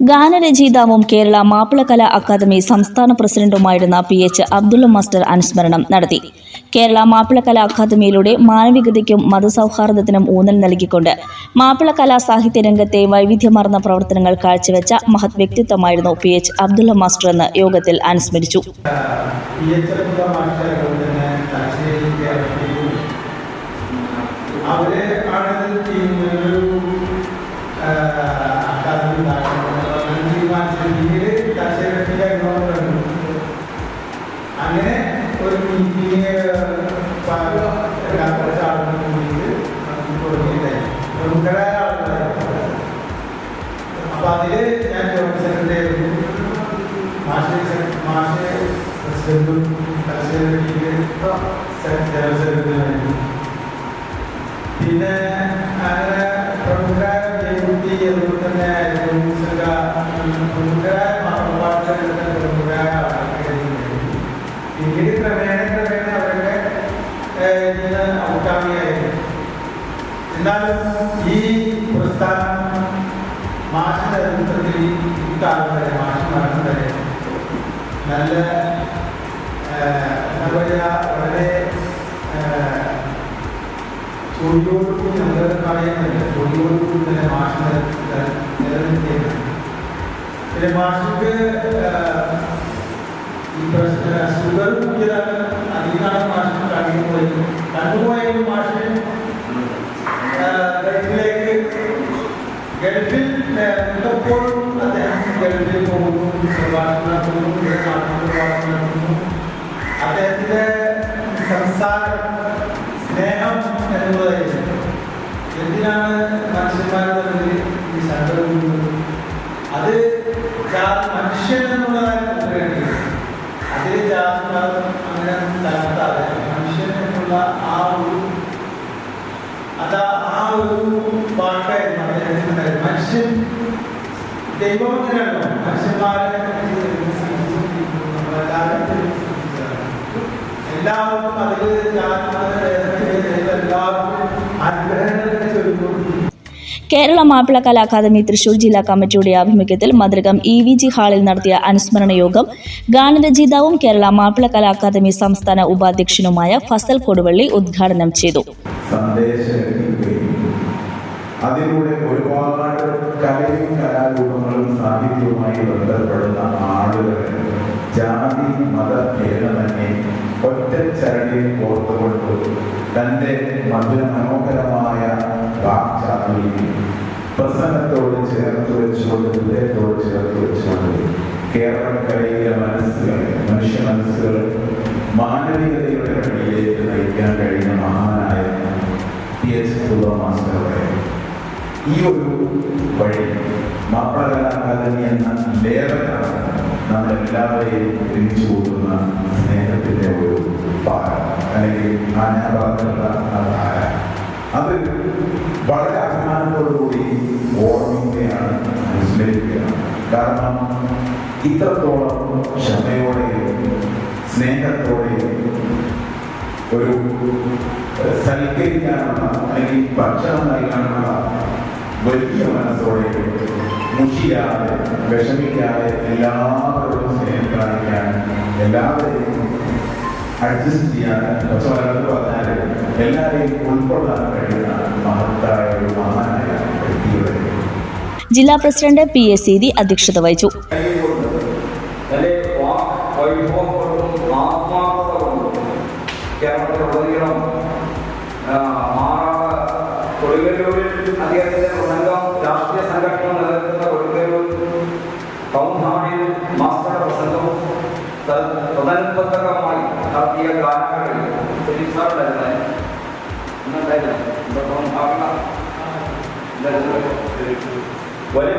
ഗാനരചയിതാവും Kerala Mappilakala academy സംസ്ഥാന പ്രസിഡന്റുമായിരുന്ന P H Abdulla master അനുസ്മരണം നടത്തി കേരള മാപ്പിളകല അക്കാദമിയിലൂടെ മാനവികതയ്ക്കും മതസൗഹാർദ്ദത്തിനും ഊന്നൽ നൽകിക്കൊണ്ട് മാപ്പിളകലാ സാഹിത്യ രംഗത്തെ വൈവിധ്യമാർന്ന പ്രവർത്തനങ്ങൾ കാഴ്ചവെച്ച മഹത് വ്യക്തിത്വമായിരുന്നു പി എച്ച് അബ്ദുള്ള മാസ്റ്റർ എന്ന് യോഗത്തിൽ അനുസ്മരിച്ചു അവരെ ആണ് ഒരു അക്കാദമി തീരുമാനിച്ചത് പിന്നീട് തലശ്ശേരിയുടെ ഗവൺമെന്റ് അങ്ങനെ ഒരു മീറ്റിംഗ് കുറച്ച് ആളുകൾ കൂടിയിട്ട് തുടങ്ങിയിട്ടായി പ്രമുഖരായ ആളുകളായിരുന്നു അപ്പൊ ഞാൻ ജോയിന്റ് സെക്രട്ടറി ആയിരുന്നു. മാഷ് മാഷ് പ്രസിഡന്റും തലശ്ശേരി ജനറൽ സെക്രട്ടറിയായിരുന്നു പിന്നെ അങ്ങനെ പ്രമുഖരായ തന്നെ ജോൺസക, എന്നാലും ഈ പ്രസ്ഥാനം മാഷിന്റെ നേതൃത്വത്തിൽ ഈ കാലം വരെ നല്ല എന്താ വളരെ ചൊടിയോടുകൂടി നമ്മൾ പറയുന്നില്ല ചൊടിയോടുകൂടി തന്നെ മാഷ് നിലനിർത്തിയത് പിന്നെ മാഷിക്ക് എപ്പോഴും അദ്ദേഹം ഗൾഫിൽ പോകുന്നു പ്രഭാഷണം നടത്തുന്നു പ്രഭാഷണം നടത്തുന്നു അദ്ദേഹത്തിന്റെ സംസാരം സ്നേഹം എന്നുള്ളതായിരുന്നു എന്തിനാണ് മനുഷ്യന്മാരുടെ തമ്മിൽ ഈ കൂടുന്നത് അത് മനുഷ്യൻ എന്നുള്ളതായിരുന്നു വേണ്ടി അതിൽ ജാതി അങ്ങനെ തകർത്താതെ മനുഷ്യൻ എന്നുള്ള ആ ഒരു അത് ആ ഒരു വാക്കായിരുന്നു അദ്ദേഹത്തിന്റെ മനുഷ്യൻ കേരള മാപ്പിള അക്കാദമി തൃശൂർ ജില്ലാ കമ്മിറ്റിയുടെ ആഭിമുഖ്യത്തിൽ മന്ത്രികം ഇ വി ജി ഹാളിൽ നടത്തിയ അനുസ്മരണ യോഗം ഗാനരചയിതാവും കേരള മാപ്പിള അക്കാദമി സംസ്ഥാന ഉപാധ്യക്ഷനുമായ ഫസൽ കൊടുവള്ളി ഉദ്ഘാടനം ചെയ്തു. അതിലൂടെ സാഹിത്യവുമായി ബന്ധപ്പെടുന്ന ആളുകളെ ജാതി മത ഭേദമന്യേ ഒറ്റ ചരടിൽ കോർത്തുകൊണ്ട് തന്റെ മധുര മനോഹരമായ വാക്ചാതുര്യം പ്രസംഗത്തോട് ചേർത്ത് വെച്ചുകൊണ്ട് ഹൃദയത്തോട് ചേർത്ത് വെച്ചുകൊണ്ട് കേരളക്കരയിലെ മനസ്സുകൾ മനുഷ്യ മനസ്സുകൾ മാനവികതയുടെ വഴിയിലേക്ക് നയിക്കാൻ കഴിയുന്ന മഹാനായ പി എച്ച് മാസ്റ്ററുടെ ഈ ഒരു വഴി മാപ്പിളകല അക്കാദമി എന്ന ലേഖനാണ് നമ്മളെല്ലാവരെയും തിരിച്ചു കൂട്ടുന്ന സ്നേഹത്തിന്റെ ഒരു പാഠം അല്ലെങ്കിൽ ആ ഞാൻ പറഞ്ഞിട്ടുള്ള ആ അത് വളരെ അഭിമാനത്തോടുകൂടി ഓർമ്മിക്കുകയാണ് അനുസ്മരിക്കുകയാണ് കാരണം ഇത്രത്തോളം ക്ഷമയോടെയും സ്നേഹത്തോടെയും ഒരു സൽക്കരിക്കാനുള്ള അല്ലെങ്കിൽ ഭക്ഷണം നൽകാനുള്ള വലിയ മനസ്സോടെ മുഷിയാതെ വിഷമിക്കാതെ എല്ലാവരോടും സ്നേഹം കാണിക്കാൻ എല്ലാവരെയും അഡ്ജസ്റ്റ് ചെയ്യാൻ കുറച്ച് മലയാളത്തിൽ പറഞ്ഞാൽ എല്ലാവരെയും ഉൾക്കൊള്ളാൻ കഴിയുന്ന മഹത്തായ ഒരു മഹാനായ വ്യക്തിയുടെ ജില്ലാ പ്രസിഡന്റ് പി എസ് സീതി അധ്യക്ഷത വഹിച്ചു. വലിയ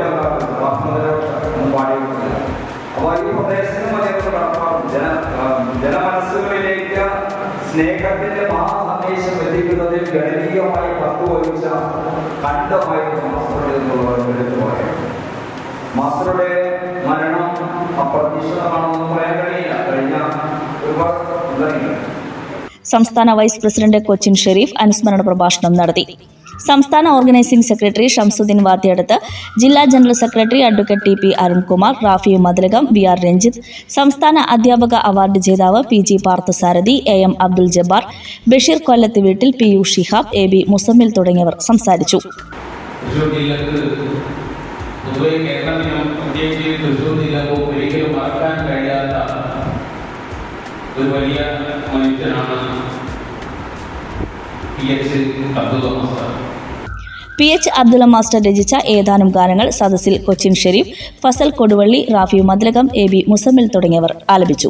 അപ്പോൾ ഈ പ്രദേശം അദ്ദേഹത്തിന് നടപ്പാടും ജന ജനമനസ്സുകളിലേക്ക് സ്നേഹത്തിന്റെ മഹാസന്ദേശം എത്തിക്കുന്നതിൽ ഗണനീയമായി പങ്കുവഹിച്ച കണ്ടമായിരുന്നു മാസ്റ്ററുടെ എന്നുള്ളത് എടുത്തു പറയാം മാസ്റ്ററുടെ മരണം അപ്രതീക്ഷിതമാണെന്ന് പറയാൻ കഴിയില്ല. കഴിഞ്ഞ ഒരുപാട് സംസ്ഥാന വൈസ് പ്രസിഡന്റ് കൊച്ചിൻ ഷെരീഫ് അനുസ്മരണ പ്രഭാഷണം നടത്തി. സംസ്ഥാന ഓർഗനൈസിംഗ് സെക്രട്ടറി ഷംസുദ്ദീൻ വാത്തിയടത്ത് ജില്ലാ general secretary advocate T P Arunkumar Rafi Mathilakam V R Ranjith സംസ്ഥാന അധ്യാപക അവാർഡ് ജേതാവ് P G Parthasarathy A M Abdul Jabbar Basheer Kollath വീട്ടിൽ P U Shihab A B Muzammil തുടങ്ങിയവർ സംസാരിച്ചു. ഒരു വലിയ മനുഷ്യനാണ് പി എച്ച് അബ്ദുള്ള മാസ്റ്റർ രചിച്ച ഏതാനും ഗാനങ്ങൾ സദസ്സിൽ കൊച്ചിൻ ഷെരീഫ് ഫസൽ കൊടുവള്ളി റാഫി മതിലകം എ ബി മുസമ്മിൽ തുടങ്ങിയവർ ആലപിച്ചു.